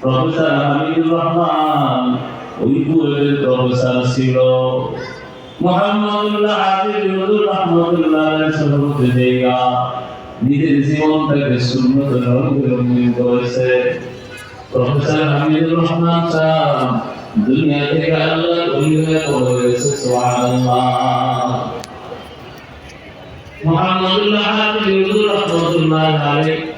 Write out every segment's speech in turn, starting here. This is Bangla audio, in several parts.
প্রফেসর হামিদুর রহমান, ওই কুয়েতের প্রফেসর ছিল। মোহাম্মদুল্লাহ হাবিবুর রহমতুল্লাহ সভাপতি দেয়া নিজের জীবনটাকে শূন্যত রঙে করেছে। প্রফেসর হামিদুর রহমান সাহেব দুনিয়া থেকে আল্লাহ উল্লেখ করেছে সুবহানাল্লাহ। মোহাম্মদুল্লাহ হাবিবুর রহমতুল্লাহ আলাইহি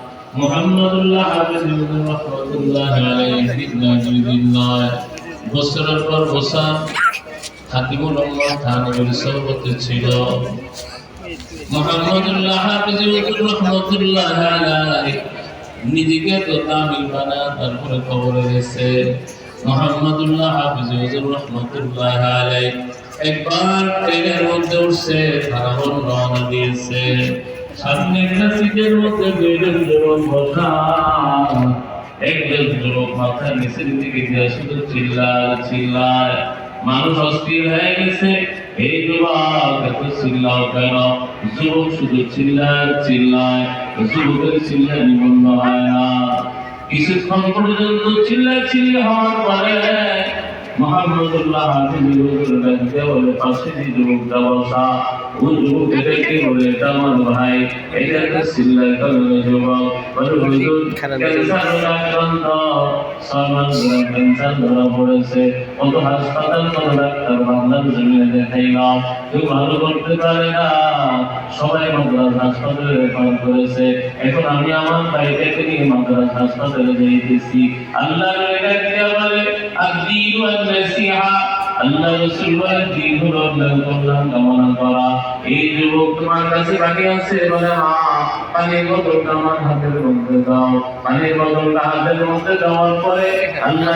নিজেকে তো তামিল বানা, তারপরে খবরে গেছে। মোহাম্মদুল্লাহ রাহমাতুল্লাহ একবার ট্রেনের মধ্যে উঠছে ফারাবন রওনা দিয়েছে। সামনে মধ্যে দুইজন যুবক একজন যুবক মাথা নিচের দিকে শুধু চিল্লায় চিল্লায়, মানুষ অস্থির হয়ে গেছে। এই যুবক এত চিল্লাও কেন? যুবক শুধু চিল্লায় চিল্লায়, যুবকের চিল্লায় নিবন্ধ হয় না। কিছুক্ষণ পর্যন্ত চিল্লায় চিল্লি হওয়ার পরে মোহাম্মদুল্লাহ হাফিজি হুজুররা দিতে বলে পাঁচটি যুবকটা বসা ও যুবক এটাকে বলে এটা আমার ভাই এটা একটা সিল্লাই কারণে যুবক বলে হুজুর ক্যান্সার আক্রান্ত সালমান গুলাম ক্যান্সার ধরা পড়েছে কত হাসপাতাল কত ডাক্তার বাংলার এখন আমি আমার ভাইটাকে নিয়ে মাদ্রাস হাসপাতালে যাইতেছি আল্লাহ আল্লাহ রসুল বলেন দিন হলো আল্লাহর কল্যাণ কামনা এই যুবক কাছে বাকি আছে, বলে, মা, পানির বোতলটা আমার হাতের মধ্যে দাও। পানির বোতলটা হাতের মধ্যে দেওয়ার পরে আল্লাহ